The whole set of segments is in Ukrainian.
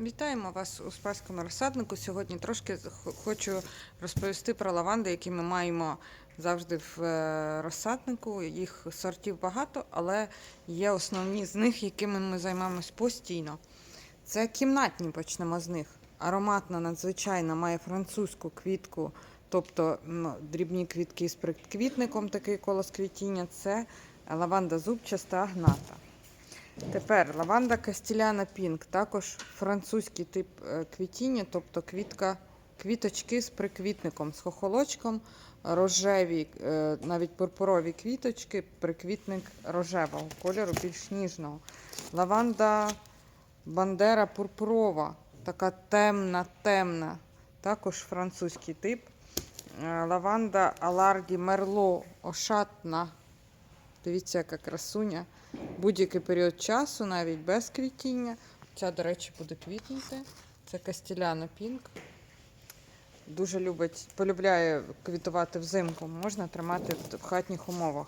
Вітаємо вас у спаському розсаднику. Сьогодні трошки хочу розповісти про лаванди, які ми маємо завжди в е, розсаднику. Їх сортів багато, але є основні з них, якими ми займаємось постійно. Це кімнатні, почнемо з них. Ароматна, надзвичайна, має французьку квітку, тобто дрібні квітки з приквітником, такий колос квітіння. Це лаванда зубчаста агната. Тепер лаванда Кастіляна Пінк, також французький тип е, квітіння, тобто квітка, квіточки з приквітником, з хохолочком, рожеві, е, навіть пурпурові квіточки, приквітник рожевого кольору, більш ніжного. Лаванда Бандера пурпурова, така темна, темна, також французький тип. Е, Лаванда Аларді Мерло ошатна. Дивіться, яка красуня будь-який період часу, навіть без квітіння. Ця, до речі, буде квітнути. Це Кастіляна Пінк. Дуже любить, полюбляє квітувати взимку. Можна тримати в хатніх умовах.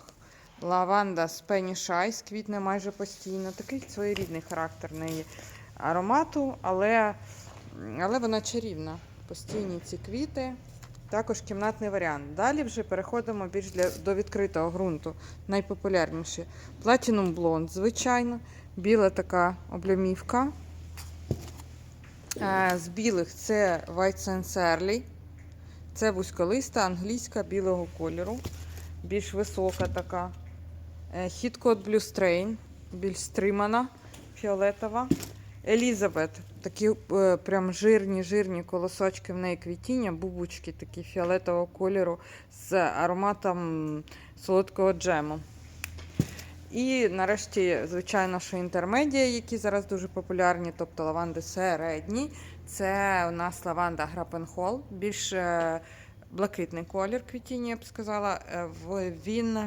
Лаванда Spanish Ice квітне майже постійно. Такий своєрідний характер неї аромату, але, але вона чарівна. Постійні ці квіти. Також кімнатний варіант. Далі вже переходимо більш для, до відкритого ґрунту. Найпопулярніші. Platinum Blonde, звичайно. Біла така облямівка. Е, З білих це White Sands Early. Це вузьколиста, англійська білого кольору. Більш висока така. Е, Code Blue Strain, більш стримана, фіолетова. Елізабет. Такі е, прям жирні, жирні колосочки в неї квітіння, бубучки такі фіолетового кольору з ароматом солодкого джему. І нарешті, звичайно, що інтермедія, які зараз дуже популярні, тобто лаванди середні. Це у нас лаванда Грапенхол, більш е, блакитний колір квітіння, я б сказала. Е, Він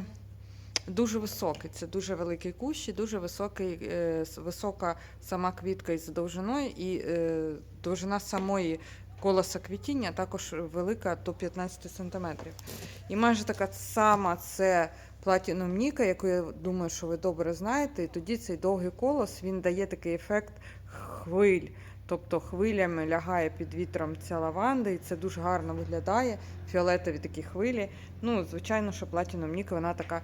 дуже високий. Це дуже великий кущ і дуже високий, е, висока сама квітка із довжиною, і е, довжина самої колоса квітіння також велика до 15 см. І майже така сама це Platinum Ніка, яку я думаю, що ви добре знаєте. І тоді цей довгий колос він дає такий ефект хвиль. Тобто хвилями лягає під вітром ця лаванда, і це дуже гарно виглядає. Фіолетові такі хвилі. Ну, звичайно, що Platinum Ніка, вона така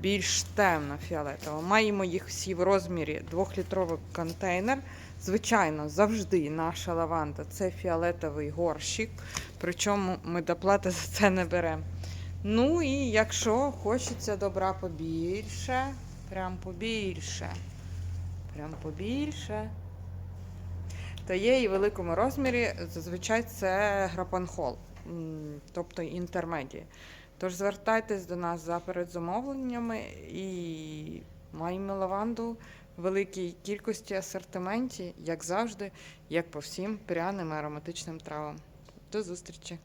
більш темна фіолетова. Маємо їх всі в розмірі 2-літровий контейнер. Звичайно, завжди наша лаванда це фіолетовий горщик, причому ми доплати за це не беремо. Ну і якщо хочеться добра побільше, прям побільше, прям побільше, то є і в великому розмірі, зазвичай це грапанхол, тобто інтермедії. Тож звертайтесь до нас за передзамовленнями і маємо лаванду в великій кількості асортименті, як завжди, як по всім пряним і ароматичним травам. До зустрічі!